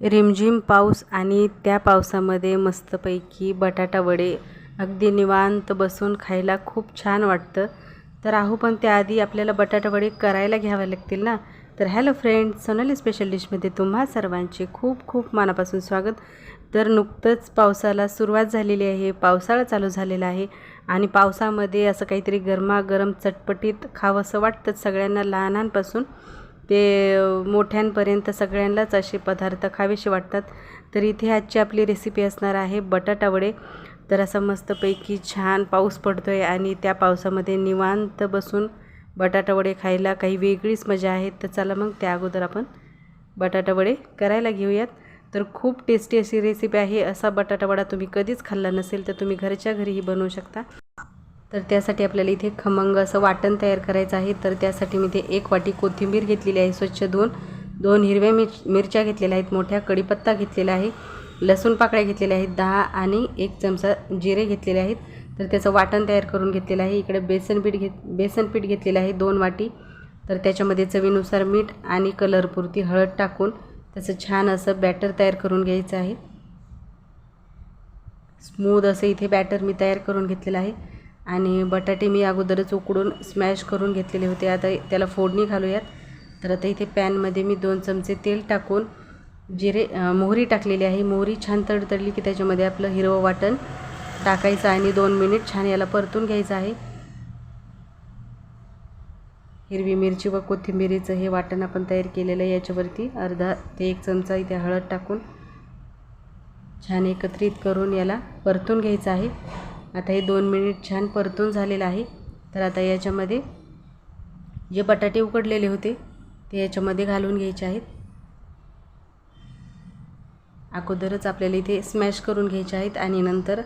रिमझिम पाऊस आणि त्या पावसामध्ये मस्तपैकी बटाटा वडे. अगदी निवांत बसून खायला खूप छान वाटतं. तर आहो पण त्याआधी आपल्याला बटाटा वडे करायला घ्यावे लागतील ना? तर हॅलो फ्रेंड सोनाली स्पेशल डिशमध्ये तुम्हा सर्वांचे खूप खूप मनापासून स्वागत. तर नुकतंच पावसाला सुरुवात झालेली आहे पावसाळा चालू झालेला आहे आणि पावसामध्ये असं काहीतरी गरमागरम चटपटीत खावंसं वाटतं सगळ्यांना लहानांपासून. ते मोठ्यांपर्यंत सगळ्यांनाच असे पदार्थ खावेसे वाटतात. तर इथे आजची आपली रेसिपी असणार आहे बटाटा वडे. तर असं मस्तपैकी छान पाऊस पडतो आहे आणि त्या पावसामध्ये निवांत बसून बटाटा वडे खायला काही वेगळीच मजा आहे. तर चला मग त्या अगोदर आपण बटाटा वडे करायला घेऊयात. तर खूप टेस्टी अशी रेसिपी आहे. असा बटाटा वडा तुम्ही कधीच खाल्ला नसेल तर तुम्ही घरच्या घरीही बनवू शकता. तर त्यासाठी आपल्याला इथे खमंग असं वाटण तयार करायचं आहे. तर त्यासाठी मी इथे एक वाटी कोथिंबीर घेतलेली आहे स्वच्छ धुवून. दोन हिरव्या मिर मिरच्या घेतलेल्या आहेत मोठ्या कढीपत्ता घेतलेला आहे. लसूण पाकळ्या घेतलेल्या आहेत दहा आणि एक चमचा जिरे घेतलेले आहेत. तर त्याचं वाटण तयार करून घेतलेलं आहे. इकडे बेसन पीठ घेत बेसन पीठ घेतलेलं आहे दोन वाटी. तर त्याच्यामध्ये चवीनुसार मीठ आणि कलरपुरती हळद टाकून त्याचं छान असं बॅटर तयार करून घ्यायचं आहे. स्मूद असं इथे बॅटर मी तयार करून घेतलेलं आहे. आणि बटाटे मी अगोदरच उकडून स्मॅश करून घेतलेले होते. आता त्याला फोडणी घालूयात. तर आता इथे पॅनमध्ये मी दोन चमचे तेल टाकून जिरे मोहरी टाकलेली आहे. मोहरी छान तडतडली की त्याच्यामध्ये आपलं हिरवं वाटण टाकायचं आणि दोन मिनिट छान याला परतून घ्यायचं आहे. हिरवी मिरची व कोथिंबिरीचं हे वाटण आपण तयार केलेलं आहे याच्यावरती. अर्धा ते एक चमचा इथे हळद टाकून छान एकत्रित करून याला परतून घ्यायचं आहे. आता हे दोन मिनिट छान परतून झालेलं आहे. तर आता याच्यामध्ये जे बटाटे उकडलेले होते ते याच्यामध्ये घालून घ्यायचे आहेत. अगोदरच आपल्याला इथे स्मॅश करून घ्यायचे आहेत आणि नंतर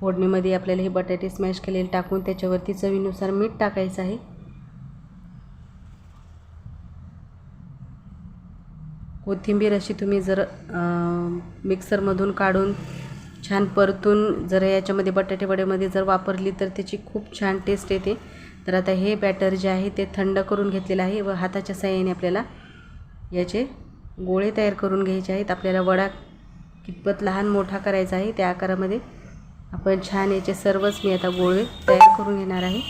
फोडणीमध्ये आपल्याला हे बटाटे स्मॅश केलेले टाकून त्याच्यावरती चवीनुसार मीठ टाकायचं आहे. कोथिंबीर अशी तुम्ही जर मिक्सरमधून काढून छान परतून जर याच्यामध्ये बटाटे वड्यामध्ये जर वापरली तर त्याची खूप छान टेस्ट येते. तर आता हे बॅटर जे आहे ते थंड करून घेतलेलं आहे व हाताच्या साह्याने आपल्याला याचे गोळे तयार करून घ्यायचे आहेत. आपल्याला वडा कितपत लहान मोठा करायचा आहे त्या आकारामध्ये आपण छान याचे सर्वच मी आता गोळे तयार करून घेणार आहे.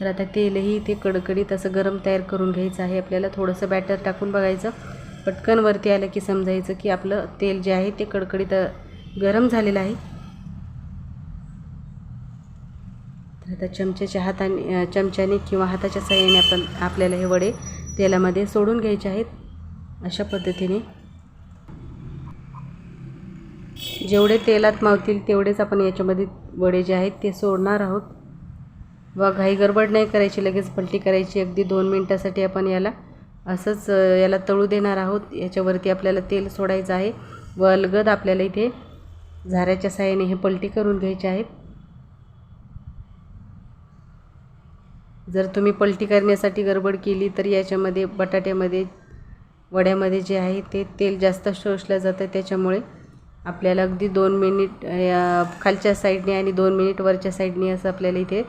तर आता तेलही ते कडकडीत असं गरम तयार करून घ्यायचं आहे. आपल्याला थोडंसं बॅटर टाकून बघायचं. पटकन वरती आलं की समजायचं की आपलं तेल जे आहे ते कडकडीत गरम झालेलं आहे. तर आता चमच्याच्या हाताने चमच्याने किंवा हाताच्या सहाय्याने आपण आपल्याला हे वडे तेलामध्ये सोडून घ्यायचे आहेत. अशा पद्धतीने जेवढे तेलात मावतील तेवढेच आपण याच्यामध्ये वडे जे आहेत ते सोडणार आहोत. व घाई गडबड नाही करायची लगेच पलटी करायची. अगदी दोन मिनटासाठी आपण याला असंच याला तळू देणार आहोत. याच्यावरती आपल्याला तेल सोडायचं आहे. व अलगद आपल्याला इथे झाऱ्याच्या साह्याने हे पलटी करून घ्यायचे आहेत जर तुम्ही पलटी करण्यासाठी गडबड केली तर याच्यामध्ये बटाट्यामध्ये वड्यामध्ये जे आहे ते तेल जास्त शोषलं जातं. त्याच्यामुळे आपल्याला अगदी दोन मिनिट खालच्या साईडने आणि दोन मिनिट वरच्या साईडने असं आपल्याला इथे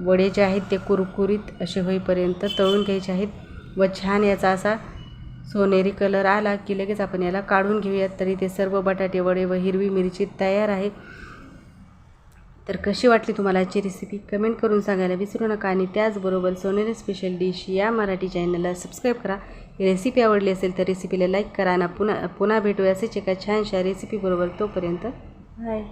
वडे जे आहेत ते कुरकुरीत असे होईपर्यंत तळून घ्यायचे आहेत. व छान याचा असा सोनेरी कलर आला की लगेच आपण याला काढून घेऊयात. तरी ते सर्व बटाटे वडे व हिरवी मिरची तयार आहे. तर कशी वाटली तुम्हाला आजची रेसिपी कमेंट करून सांगायला विसरू नका आणि त्याचबरोबर सोनेरी स्पेशल डिश या मराठी चॅनलला सबस्क्राईब करा. ही रेसिपी आवडली असेल तर रेसिपीला लाईक करा आणि पुन्हा पुन्हा भेटूया असेच एका छानशा रेसिपीबरोबर तोपर्यंत. बाय